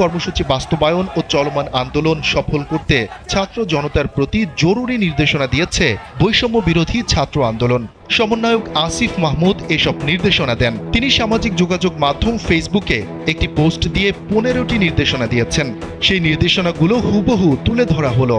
কর্মসূচি বাস্তবায়ন ও চলমান আন্দোলন সফল করতে ছাত্র জনতার প্রতি জরুরি নির্দেশনা দিয়েছে বৈষম্য বিরোধী ছাত্র আন্দোলন। সমন্বয়ক আসিফ মাহমুদ এসব নির্দেশনা দেন। তিনি সামাজিক যোগাযোগ মাধ্যম ফেসবুকে একটি পোস্ট দিয়ে পনেরোটি নির্দেশনা দিয়েছেন। সেই নির্দেশনাগুলো হুবহু তুলে ধরা হলো।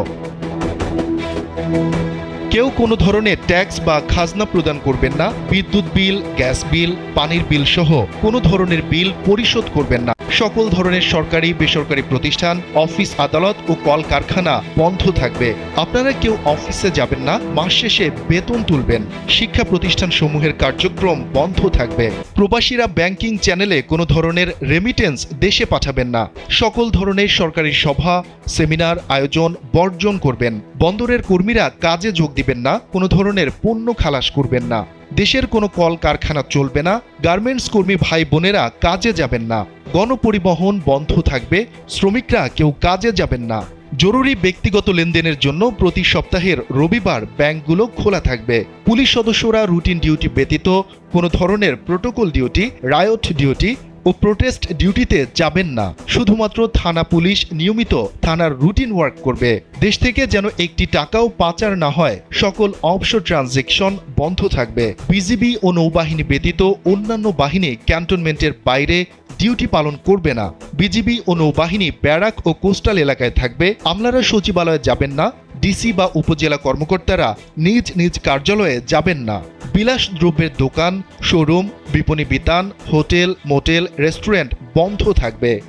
কেউ কোনো ধরনের ট্যাক্স বা খাজনা প্রদান করবেন না। বিদ্যুৎ বিল, গ্যাস বিল, পানির বিল সহ কোনো ধরনের বিল পরিশোধ করবেন না। সকল ধরনের সরকারি, বেসরকারি প্রতিষ্ঠান, অফিস আদালত ও কলকারখানা বন্ধ থাকবে। আপনারা কেউ অফিসে যাবেন না, মাস শেষে বেতন তুলবেন। শিক্ষা প্রতিষ্ঠান সমূহের কার্যক্রম বন্ধ থাকবে। প্রবাসীরা ব্যাংকিং চ্যানেলে কোনো ধরনের রেমিটেন্স দেশে পাঠাবেন না। সকল ধরনের সরকারি সভা, সেমিনার, আয়োজন, বর্জন করবেন। বন্দরের কর্মীরা কাজে যোগ দিবেন না, কোনো ধরনের পণ্য খালাস করবেন না। দেশের কোনো কল কারখানা চলবে না, গার্মেন্টস কর্মী ভাই বোনেরা কাজে যাবেন না, গণপরিবহন বন্ধ থাকবে, শ্রমিকরা কেউ কাজে যাবেন না। জরুরি ব্যক্তিগত লেনদেনের জন্য প্রতি সপ্তাহের রবিবার ব্যাংকগুলো খোলা থাকবে। পুলিশ সদস্যরা রুটিন ডিউটি ব্যতীত কোনো ধরনের প্রোটোকল ডিউটি রায়ট ডিউটি ও প্রোটেস্ট ডিউটিতে যাবেন না। শুধুমাত্র থানা পুলিশ নিয়মিত থানার রুটিন ওয়ার্ক করবে। দেশ থেকে যেন একটি টাকাও পাচার না হয়, সকল অবসর ট্রানজেকশন বন্ধ থাকবে। বিজিবি ও নৌবাহিনী ব্যতীত অন্যান্য বাহিনী ক্যান্টনমেন্টের বাইরে ডিউটি পালন করবে না। বিজিবি ও নৌবাহিনী ব্যারাক ও কোস্টাল এলাকায় থাকবে। আমলারা সচিবালয়ে যাবেন না ডিসি বা উপজেলা কর্মকর্তারা নিজ নিজ কার্যালয়ে যাবেন না। বিলাস দ্রব্যের দোকান, শোরুম, বিপণী বিতান, হোটেল, মোটেল, রেস্টুরেন্ট বন্ধ থাকবে।